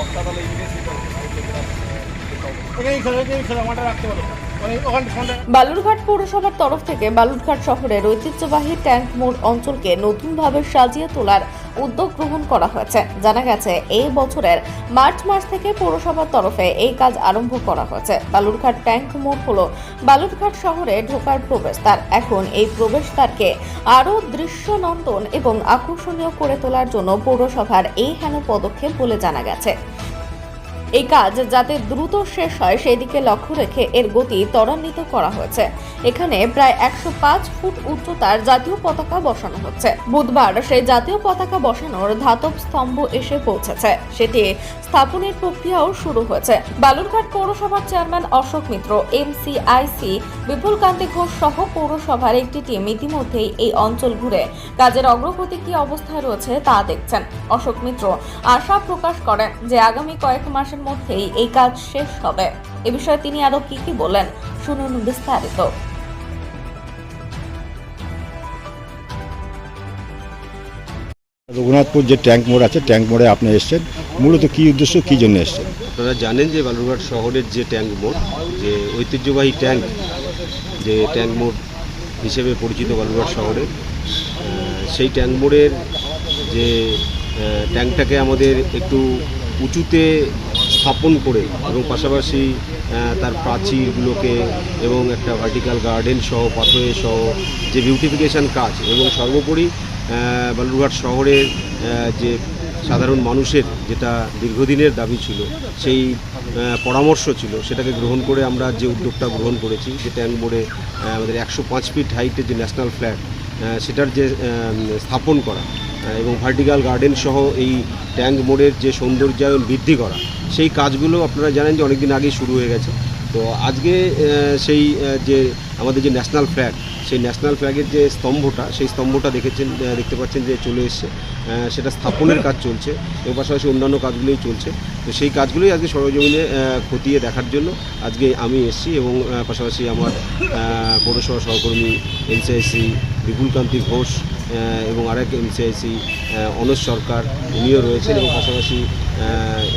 বক্তা তাহলে ইংরেজি খেলা খেলা মাঠে রাখতে পারো। বালুরঘাট পৌরসভার তরফ থেকে বালুরঘাট শহরের ঐতিহ্যবাহী ট্যাঙ্ক মোড় অঞ্চলকে নতুনভাবে সাজিয়ে তোলার উদ্যোগ গ্রহণ করা হয়েছে। জানা গেছে, এই বছরের মার্চ মাস থেকে পৌরসভার তরফে এই কাজ আরম্ভ করা হয়েছে। বালুরঘাট ট্যাঙ্ক মোড় হলো বালুরঘাট শহরে ঢোকার প্রবেশদ্বার। এখন এই প্রবেশদ্বারকে আরও দৃশ্যনন্দন এবং আকর্ষণীয় করে তোলার জন্য পৌরসভার এই হেন পদক্ষেপ বলে জানা গেছে। এই কাজ যাতে দ্রুত শেষ হয় সেদিকে লক্ষ্য রেখে এর গতি ত্বরান্বিত করা হয়েছে। এখানে প্রায় একশো পাঁচ ফুট উচ্চতার জাতীয় পতাকা বসানো হচ্ছে। বুধবার সেই জাতীয় পতাকা বসানোর ধাতব স্তম্ভ এসে পৌঁছেছে। সেটি স্থাপনের প্রক্রিয়াও শুরু হয়েছে। বালুরঘাট পৌরসভার চেয়ারম্যান অশোক মিত্র এমসিআইসি বিপুল কান্তি ঘোষ সহ পৌরসভার একটি টিম ইতিমধ্যেই এই অঞ্চল ঘুরে কাজের অগ্রগতি কি অবস্থায় রয়েছে তা দেখছেন। অশোক মিত্র আশা প্রকাশ করেন যে আগামী কয়েক মাসের মধ্যেই এই কাজ শেষ হবে। এ বিষয়ে তিনি আরও কি কি বলেন শুনুন বিস্তারিত। রঘুনাথপুর যে ট্যাঙ্ক মোড় আছে ট্যাঙ্ক মোড়ে আপনি এসছেন। মূলত কী উদ্দেশ্য কী জন্য এসছেন? আপনারা জানেন যে বালুরঘাট শহরের যে ট্যাঙ্ক মোড় যে ঐতিহ্যবাহী ট্যাঙ্ক যে ট্যাঙ্ক মোড় হিসেবে পরিচিত বালুরঘাট শহরে সেই ট্যাঙ্ক মোড়ের যে ট্যাঙ্কটাকে আমাদের একটু উঁচুতে স্থাপন করে এবং পাশাপাশি তার প্রাচীরগুলোকে এবং একটা ভার্টিক্যাল গার্ডেন সহ পাথরে সহ, যে বিউটিফিকেশান কাজ এবং সর্বোপরি বালুরঘাট শহরের যে সাধারণ মানুষের যেটা দীর্ঘদিনের দাবি ছিল, সেই পরামর্শ ছিল, সেটাকে গ্রহণ করে আমরা যে উদ্যোগটা গ্রহণ করেছি, যে ট্যাঙ্ক বোর্ডে আমাদের একশো পাঁচ ফিট হাইটের যে ন্যাশনাল ফ্ল্যাট সেটার যে স্থাপন করা এবং ভার্টিক্যাল গার্ডেন সহ এই ট্যাঙ্ক মোড়ের যে সৌন্দর্যায়ন বৃদ্ধি করা সেই কাজগুলো আপনারা জানেন যে অনেকদিন আগেই শুরু হয়ে গেছে। তো আজকে সেই যে আমাদের যে ন্যাশনাল ফ্ল্যাগ, সেই ন্যাশনাল ফ্ল্যাগের যে স্তম্ভটা, সেই স্তম্ভটা দেখেছেন দেখতে পাচ্ছেন যে চলে এসছে। সেটা স্থাপনের কাজ চলছে এবং পাশাপাশি অন্যান্য কাজগুলোই চলছে। তো সেই কাজগুলোই আজকে সরজমিনে খতিয়ে দেখার জন্য আজকে আমি এসেছি এবং পাশাপাশি আমার পৌরসভা সহকর্মী এনসিআইসি বিপুলকান্তি ঘোষ এবং আরেক এমসিআইসি অনস সরকার, উনিও রয়েছেন এবং পাশাপাশি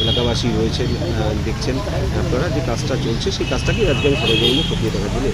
এলাকাবাসী রয়েছেন দেখছেন আপনারা যে কাজটা চলছে, সেই কাজটাকে আজকে আমি সরজমিনে খতিয়ে দেখার জন্য